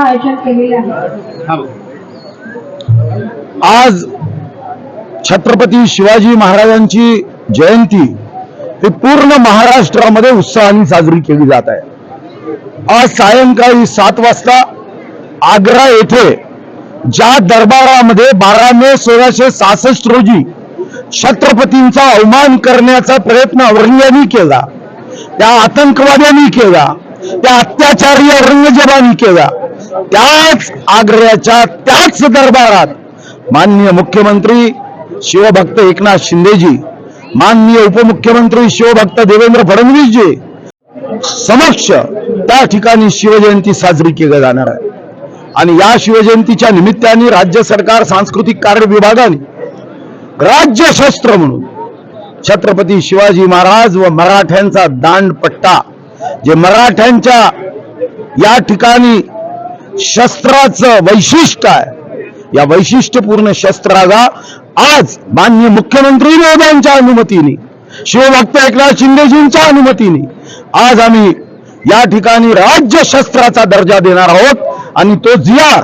आयोजन केलेले आहे. आज छत्रपती शिवाजी महाराजांची जयंती ही पूर्ण महाराष्ट्रामध्ये उत्साहाने साजरी केली जात आहे. आज सायंकाळी सात वाजता आग्रा येथे ज्या दरबारामध्ये बारा मे सोळाशे सहासष्ट रोजी छत्रपतींचा अवमान करण्याचा प्रयत्न औरंगजेबानी केला त्या आतंकवाद्यांनी केला त्या अत्याचारी औरंगजेबानी केला त्याच आग्र्याच्या त्याच दरबारात माननीय मुख्यमंत्री शिवभक्त एकनाथ शिंदेजी माननीय उपमुख्यमंत्री शिवभक्त देवेंद्र फडणवीसजी समक्ष त्या ठिकाणी शिवजयंती साजरी केली जाणार आहे. आणि या शिवजयंतीच्या निमित्ताने राज्य सरकार सांस्कृतिक कार्य विभागाने राज्यशस्त्र म्हणून छत्रपती शिवाजी महाराज व मराठ्यांचा दांडपट्टा जे मराठ्यांच्या या ठिकाणी शस्त्राचं वैशिष्ट्य आहे. या वैशिष्ट्यपूर्ण शस्त्राला आज माननीय मुख्यमंत्री महोदयांच्या अनुमतीने शिवभक्त एकनाथ शिंदेजींच्या अनुमतीने आज आम्ही या ठिकाणी राज्य शस्त्राचा दर्जा देणार आहोत आणि तो जिया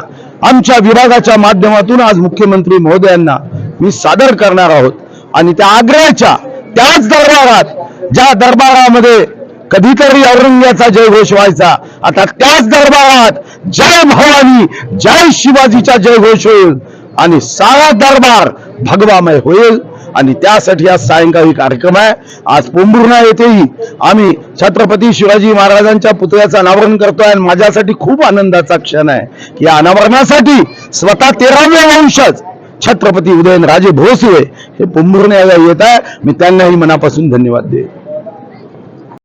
आमच्या विभागाच्या माध्यमातून आज मुख्यमंत्री महोदयांना मी सादर करणार आहोत. आणि त्या आग्र्याच्या त्याच दरबारात ज्या दरबारामध्ये कधीतरी औरंग्याचा जयघोष व्हायचा आता त्याच दरबारात जय भवानी जय शिवाजीचा जयघोष होईल आणि सारा दरबार भगवामय होईल. आणि त्यासाठी आज सायंकाळी कार्यक्रम आहे. आज पोंभुर्णा येथेही आम्ही छत्रपती शिवाजी महाराजांच्या पुतळ्याचं अनावरण करतोय आणि माझ्यासाठी खूप आनंदाचा क्षण आहे. की या अनावरणासाठी स्वतः तेराव्या वंशज छत्रपती उदयनराजे भोसले हे पोंभुर्ण्याला येत आहे. मी त्यांनाही मनापासून धन्यवाद देतो